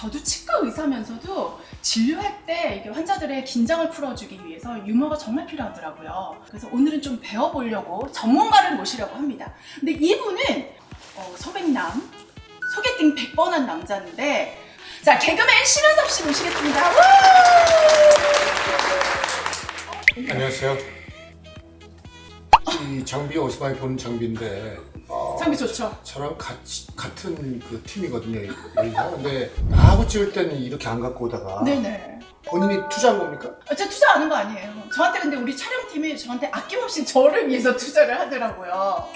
저도 치과 의사면서도 진료할 때 환자들의 긴장을 풀어주기 위해서 유머가 정말 필요하더라고요. 그래서 오늘은 좀 배워보려고 전문가를 모시려고 합니다. 근데 이분은 어, 소백남, 소개팅 100번 한 남자인데 자 개그맨 심현섭 씨 모시겠습니다. 와! 안녕하세요. 이 장비 많이 보는 장비인데 어, 장비 좋죠? 저랑 같이, 같은 그 팀이거든요. 여기가. 근데 나하고 찍을 때는 이렇게 안 갖고 오다가 네네. 본인이 투자한 겁니까? 어, 제가 투자하는 거 아니에요. 저한테 근데 우리 촬영팀이 저한테 아낌없이 저를 위해서 투자를 하더라고요. 어,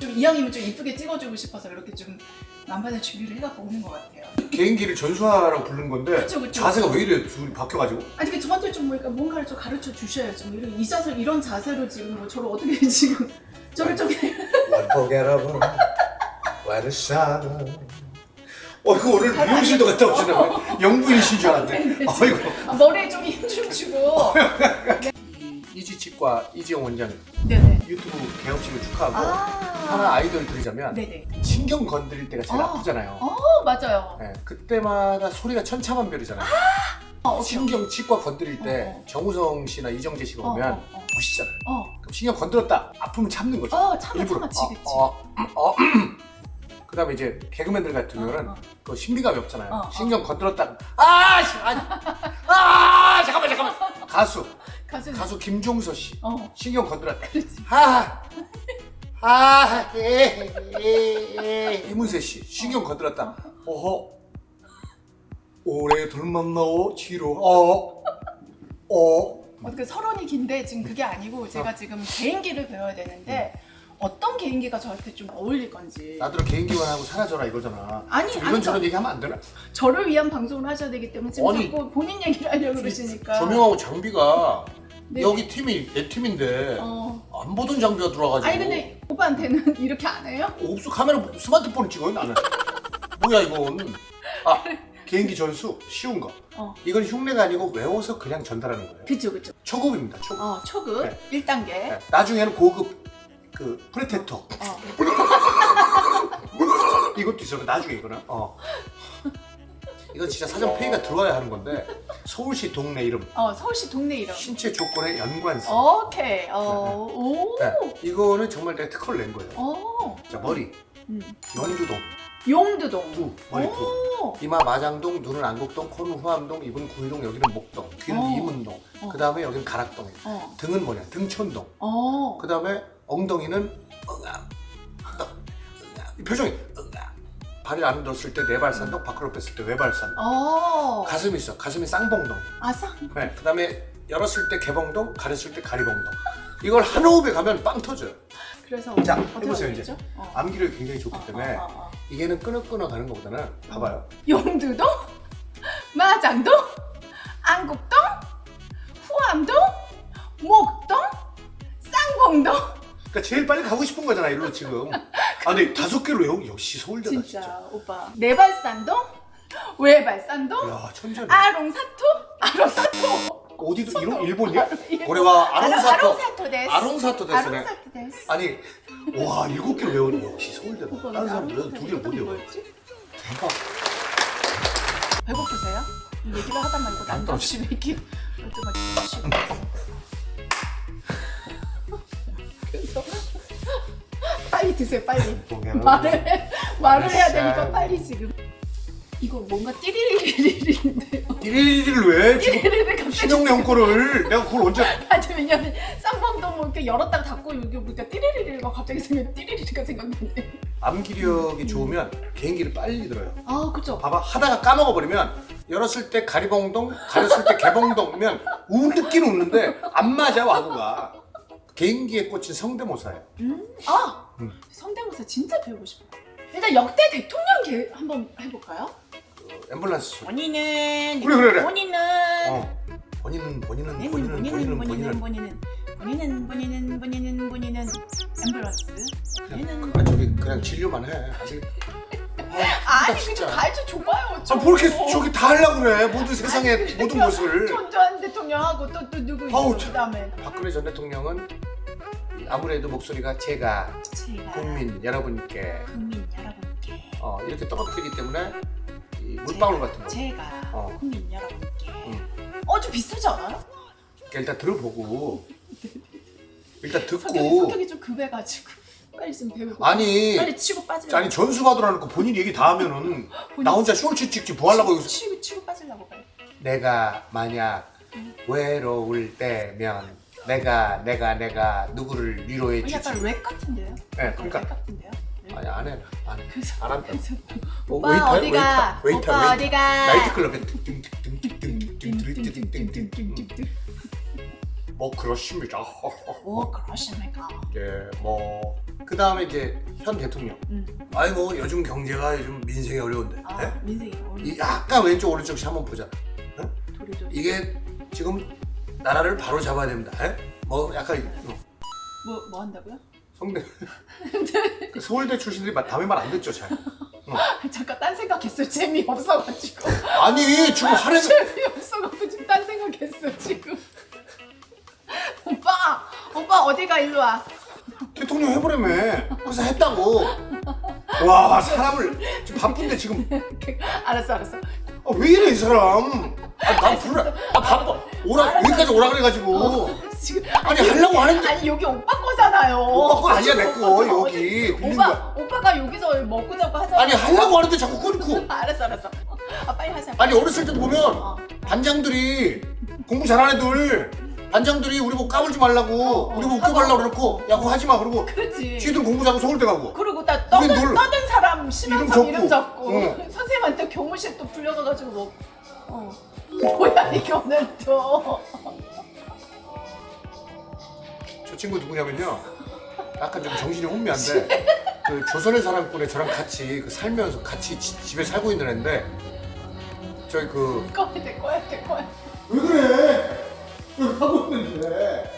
좀 이왕이면 좀 이쁘게 찍어주고 싶어서 이렇게 좀 만반의 준비를 해갖고 오는 것 같아요. 개인기를 전수하라고 부른 건데 그쵸, 그쵸. 자세가 왜 이래 둘이 바뀌어가지고 아니 그 저한테 좀 뭐니까 뭔가를 좀 가르쳐 주셔야죠. 뭐 이런 이 자세 이런 자세로 지금 뭐 저를 어떻게 지금 저를 좀 Unforgettable When the shadow 어 이거 오늘 미용실도 갔다 오시나 영부인이신 줄 알았네 아이고 아, 머리에 좀 힘좀 주고. 이지치과 이지영 원장님 네네. 유튜브 개업식을 축하하고 아. 하나 아이디어를 드리자면 네네. 신경 건드릴 때가 제일 어. 아프잖아요 어 맞아요. 네, 그때마다 소리가 천차만별이잖아요. 어, 신경 치과 건드릴 때 어, 어. 정우성 씨나 이정재 씨가 어, 오면 어, 어. 멋있잖아요. 어. 그럼 신경 건드렸다 아프면 참는 거죠. 어 참아 일부러. 참아 지그지. 어, 어, 어. 그다음에 이제 개그맨들 같은 경우는 어, 어. 그 신비감이 없잖아요. 어, 어. 신경 건드렸다 아, 씨, 아니, 아 잠깐만 잠깐만 가수 가수. 가수 김종서 씨 어. 신경 건드렸다 그렇지. 아, 아, 예, 예, 예. 이문세 씨 신경 건드렸다. 어허, 올해 둘 만나오 치료. 어, 어. 어떻게 서론이 긴데 지금 그게 아니고 제가 지금 개인기를 배워야 되는데 어떤 개인기가 저한테 좀 어울릴 건지 나들은 개인기만 하고 사라져라 이거잖아. 아니, 좀 아니, 이런저런 저- 얘기하면 안 되나? 저를 위한 방송을 하셔야 되기 때문에 지금 아니, 자꾸 본인 얘기를 하려고 그러시니까 조명하고 장비가 네. 여기 팀이 내 팀인데 어. 안 보던 장비가 들어와가지고. 아니 근데 오빠한테는 이렇게 안 해요? 없어 카메라 스마트폰 찍어요 나는. 뭐야 이건? 아 개인기 전수 쉬운 거. 어. 이건 흉내가 아니고 외워서 그냥 전달하는 거예요. 그쵸 그쵸 초급입니다. 초급. 어 초급 네. 1단계 네, 나중에는 고급 그 프레테토 어. 이것도 있어. 나중에 이거는. 어. 이건 진짜 사전 페이가 들어와야 하는 건데 서울시 동네 이름, 어 서울시 동네 이름 신체 조건의 연관성. 오케이 어. 오. 네, 이거는 정말 내가 특허를 낸 거예요. 어. 자 머리, 음. 영두동, 용두동 두, 머리 두. 오. 이마 마장동, 눈은 안국동, 코는 후암동, 입은 구이동, 여기는 목동, 귀는 어. 이문동. 어. 그 다음에 여기는 가락동. 어. 등은 뭐냐? 등촌동. 어. 그 다음에 엉덩이는 응암. 이 표정이 응암. 발을 안에 넣었을 때 내발산동, 밖으로 뺐을 때 외발산동. 어. 가슴이 있어. 가슴이 쌍봉동. 아싸. 네. 그 다음에 열었을 때 개봉동, 가렸을 때 가리봉동. 이걸 한 호흡에 가면 빵 터져요. 그래서 자, 해보세요? 이제. 어. 암기력이 굉장히 좋기 어, 때문에 어, 어, 어. 이게는 끊어끊어 가는 것보다는 봐봐요. 용두동, 마장동, 안국동, 후암동, 목동, 쌍봉동. 그러니까 제일 빨리 가고 싶은 거잖아, 일로 지금. 아, 근데 다섯 개로 외우고 역시 서울대다, 진짜, 진짜. 오빠. 내발산동, 외발산동, 야, 천재네. 아롱사토, 아롱사토. 어디도 이런 일본이야? 일본. 고래와 아롱사토. 아롱사토 데스. 아롱사토 데스네. 아롱사토 데스. 아니, 와, 일곱 개로 외우는 역시 서울대다. 오빠, 다른 사람들은 아롱사토 두 개를 못 이름이 외워. 뭐였지? 대박. 배고프세요? 이 얘기를 하다 말고 이렇게 여쭤봐 그래서 빨리 드세요 빨리 말을 말을 해야 되니까. 빨리 지금 이거 뭔가 띠리리리리인데요 띠리리리를 왜? 지금 띠리리리 갑자기 신용내 거를 내가 그걸 언제 아니 왜냐면 쌍방동 뭐 이렇게 열었다가 닫고 여기 보니까 띠리리리가 갑자기 생각 띠리리리가 생각나네 암기력이 좋으면 개인기를 빨리 들어요. 아 그쵸 봐봐 하다가 까먹어 버리면 열었을 때 가리봉동, 가렸을 때 개봉동면 웃기는 웃는데 안 맞아 와구가. 개인기에 꽂힌 성대모사예요. 아 음. 성대모사 진짜 배우고 싶어요 일단 역대 대통령 개 한번 해볼까요? 그 앰뷸런스 소리. 본인은 그래, 그래, 그래. 본인은 어. 본인은 본인은 본인은 본인은 본인은 본인은 본인은 본인은 본인은 본인은 본인은 앰뷸런스 본인은 그냥 저기 그냥 진료만 해. 아직 아니 진짜. 근데 가르쳐 줘봐요 아, 뭐 이렇게 저기 다 하려고 그래. 모든 세상의 모든 것을. 전두환 대통령하고 또 또 누구 아우, 있어 참. 그다음에 박근혜 전 대통령은 아무래도 목소리가 제가 제가 국민 여러분께 국민 여러분께 어, 이렇게 떨어뜨리기 때문에 물방울 같은 거. 제가 어. 국민 여러분께 응. 어좀 비슷하지 않아요? 그러니까 일단 들어보고 일단 성격이, 듣고 성격이 좀 급해가지고 빨리 좀 배우고 아니 빨리 치고 빠지려고 아니 전수 받으라놓고 본인 얘기 다 하면은 나 혼자 쇼츠 찍지 뭐 하려고 여기서 치고 치고 빠지려고 빨리 내가 만약 외로울 때면 내가 내가 내가 누구를 위로해 어, 약간 주지 랩 같은데요? 네, 약간 그러니까. 랩 같은데요? 네. 아니 안 해 안 해 그래서 안 한다 그래서 뭐 오빠 웨이터야? 어디가? 웨이터, 웨이터, 오빠 웨이터. 어디가? 나이트클럽에 띵띵띵띵띵띵띵띵띵띵띵 뭐 그렇습니다 오 그러십니까? 예 뭐 그다음에 이제 현 대통령 음. 아니 뭐 요즘 경제가 요즘 민생이 어려운데 아 예? 민생이 이 약간 왼쪽 오른쪽씩 한번 보자 도리도리 이게 지금 나라를 바로 잡아야 됩니다 예? 뭐 약간 어, 뭐, 뭐 한다고요? 성대. 그 서울대 출신들이 마- 남의 말 안 듣죠 잘. 잠깐 딴 생각했어요. 재미 없어가지고. 아니 지금 하는 재미 없어가지고 지금 딴 생각했어 지금. 오빠 오빠 어디가 일로 와? 대통령 해보라며. 그래서 했다고. 와 사람을 지금 바쁜데 지금. 알았어 알았어. 아, 왜 이래 이 사람? 아, 나 불러 아 바빠. 오라 여기까지 오라 그래가지고 지금 아니 하려고 하는데 아니 여기 오빠 거잖아요 오빠 거 아니야, 내 거, 여기. 빌린 오빠 거야. 오빠가 여기서 먹고 자고 하잖아 아니 하려고 하는데 자꾸 끊고 알았어 알았어 아 빨리 하세요 아니 어렸을 때 보면 어. 반장들이 공부 잘하는 애들 반장들이 우리 보고 까불지 말라고 어, 어. 우리 보고 웃겨달라고 그래놓고 야 그거 하지 마 그러고 그렇지 쥐들 공부 잘하고 서울대 가고 그리고 나 우린 떠든, 놀- 떠든 사람 심영상 이름 이름 적고. 적고, 응. 선생님한테 교무실 또 불려가가지고 뭐 어. 뭐야 이거는 또 저 친구 누구냐면요 약간 좀 정신이 혼미한데 그 조선의 사람꾼에 저랑 같이 그 살면서 같이 지- 집에 살고 있는 애인데 저희 그 꺼야 돼 꺼야 돼 꺼야 돼 왜 그래? 왜 하고 있는데?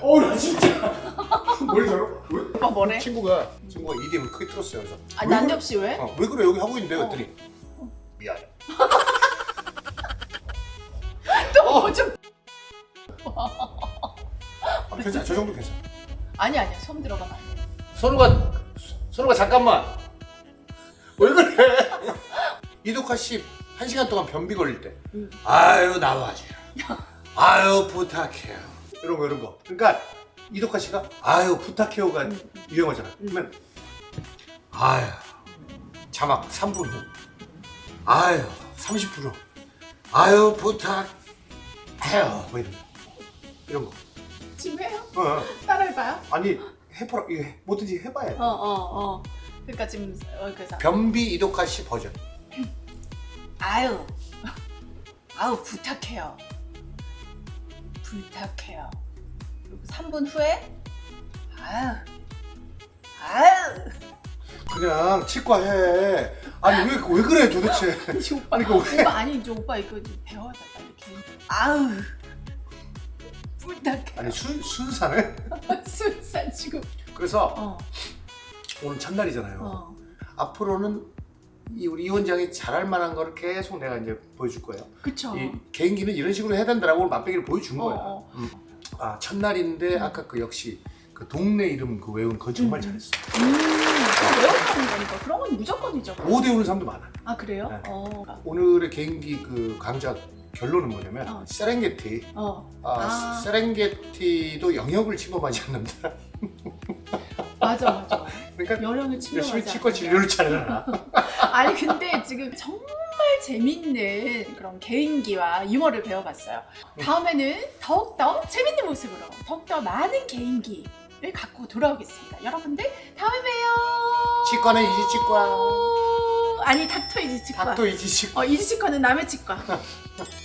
어, 나 진짜. 뭘 저러? 왜? 오빠 뭐래? 친구가 친구가 EDM을 크게 틀었어요. 그래서 아 왜 난엽씨 왜? 어, 왜 그래 여기 하고 있는데 그랬더니 미안. 또 괜찮아, 저 정도 괜찮아. 아니 아니야 처음 들어가 봐 선우가 선우가 잠깐만. 왜 그래? 이덕화 씨한 시간 동안 변비 걸릴 때, 응. 아유 나와줘. 아유 부탁해요. 이런 거 이런 거. 그러니까 이덕화 씨가 아유 부탁해요가 응, 유행어잖아. 응. 그러면 아유 자막 3분 후 아유 30분 후 아유 부탁해요 뭐 이런 거. 이런 거. 지금 해요? 어, 어. 따라해봐요 아니 해보라 해- 뭐든지 해봐야 돼. 어어어 그러니까 지금 어, 그래서 변비 이덕화 씨 버전. 아유 아우 부탁해요 부탁해요 그리고 3분 후에 아유 아유 그냥 치과 해. 아니 왜 왜 그래 도대체? 이 오빠 아니, 왜? 오빠 아니 이제 오빠 이거 좀 배워야 돼 빨리 개인 아우 부탁해 아니 순 순사네. 술산 지금 그래서 어 오늘 첫날이잖아요. 어. 앞으로는 이 우리 이 원장이 잘할 만한 거를 계속 내가 이제 보여줄 거예요. 그쵸 이 개인기는 이런 식으로 해야 된다라고 맛배기를 보여준 어, 거야. 어. 음. 아 첫날인데 아까 그 역시 그 동네 이름 그 외운 건 정말 음. 잘했어. 음 그거 외워가는 거니까 그런 건 무조건이죠 못 외우는 사람도 많아. 아 그래요? 네. 어. 오늘의 개인기 그 강좌 결론은 뭐냐면 어. 세렝게티. 어. 아, 아. 세렝게티도 영역을 침범하지 않는다. 맞아 맞아 그러니까 여령을 열심히 치과 진료를 잘해라. 아니 근데 지금 정말 재밌는 그런 개인기와 유머를 배워봤어요. 다음에는 더욱더 재밌는 모습으로 더욱더 많은 개인기를 갖고 돌아오겠습니다. 여러분들 다음에 봬요. 치과는 이지 치과. 아니 닥터 이지 치과. 닥터 이지 치과. 어 이지 치과는 남의 치과.